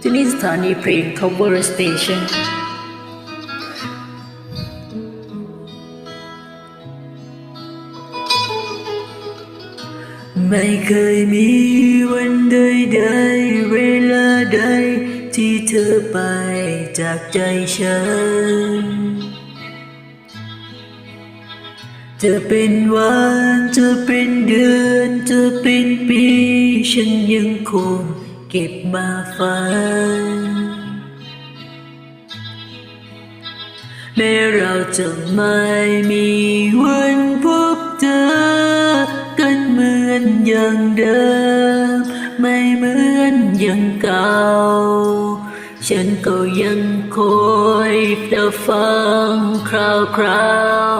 ที่นี่สถานีเพลง cover station ไม่เคยมีวันใดใดเวลาใด ที่เธอไปจากใจฉัน จะเป็นวันจะเป็นเดือนจะเป็นปี ฉันยังคง เก็บมาฝันแม้เราจะไม่มีวันพบเจอ กันเหมือนอย่างเดิม ไม่เหมือนอย่างเก่า ฉันก็ยังคอยแต่ฟังคราวคราว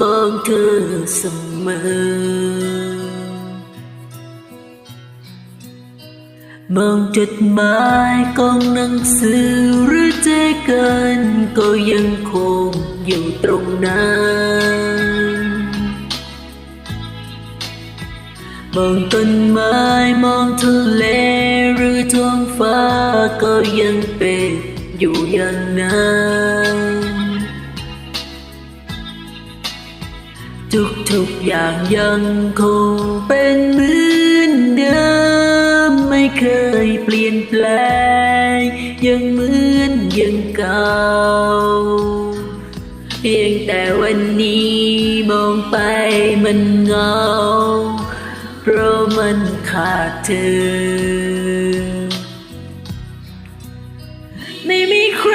ของเธอเสมอ มองจดหมายกองหนังสือหรือใจกันก็ยังคงอยู่ตรงนั้น มองต้นไม้มองทะเลหรือท้องฟ้าก็ยังเป็นอยู่อย่างนั้นทุกๆอย่างยังคงเป็นเหมือนเดิม เคยเปลี่ยนแปลง ยังเหมือนย่างเก่า เพียงแต่วันนี้มองไปมันเงา เพราะมันขาดเธอ ไม่มีใคร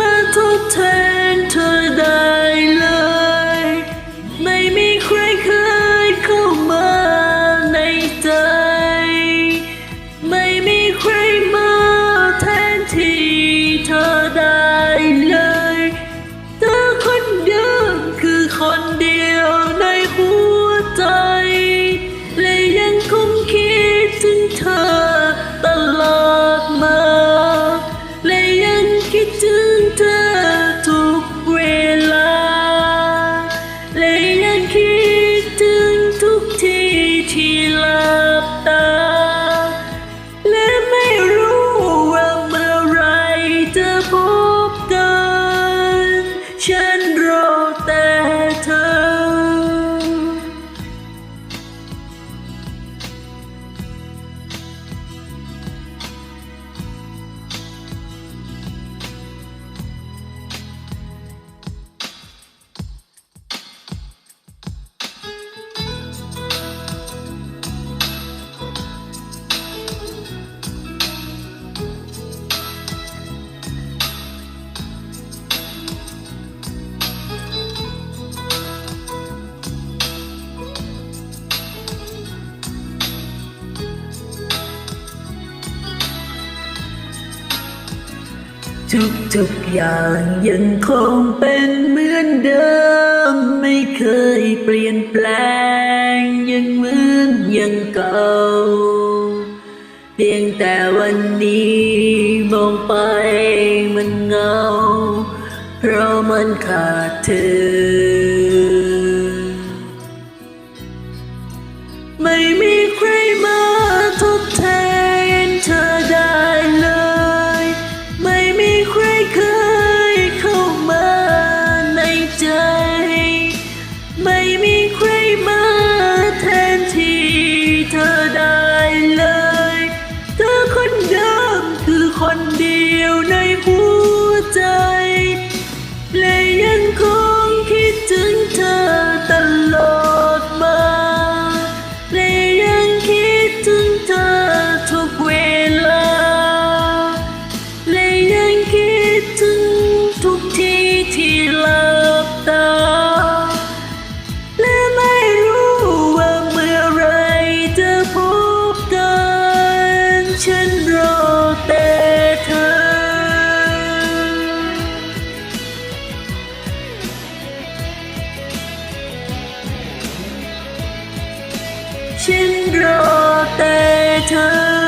มาทดแทน ทุกทุกๆอย่างยังคงเป็นเหมือนเดิม ไม่เคยเปลี่ยนแปลง ยังเหมือนยังเก่า เพียงแต่วันนี้มองไปมันเงา เพราะมันขาดเธอ time.